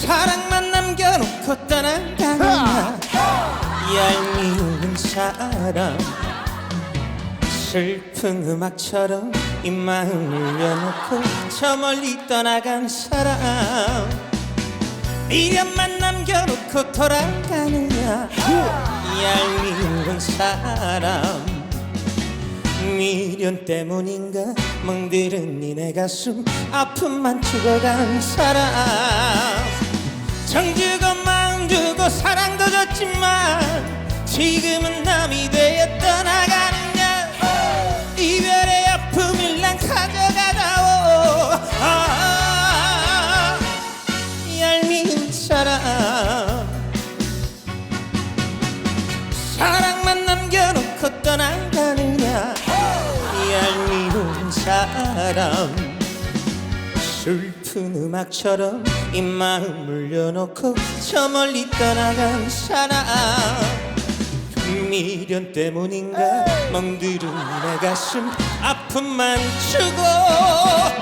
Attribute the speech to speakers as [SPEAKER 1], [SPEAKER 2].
[SPEAKER 1] 사랑만 남겨놓고 떠난 강한 아. 얄미운 사람. 슬픈 음악처럼 이 마음을 열어놓고 저 멀리 떠나간 사람. 미련만 남겨놓고 돌아가느냐. 아. 얄미운 사람. 미련 때문인가? 멍들은 니네 가슴 아픔만 죽어간 사람. 정주고 마음 주고 사랑도 줬지만 지금은 남이 되 사람. 슬픈 음악처럼 이 마음을 열어놓고 저 멀리 떠나간 사람. 미련 때문인가? 멍들은 내 가슴 아픔만 주고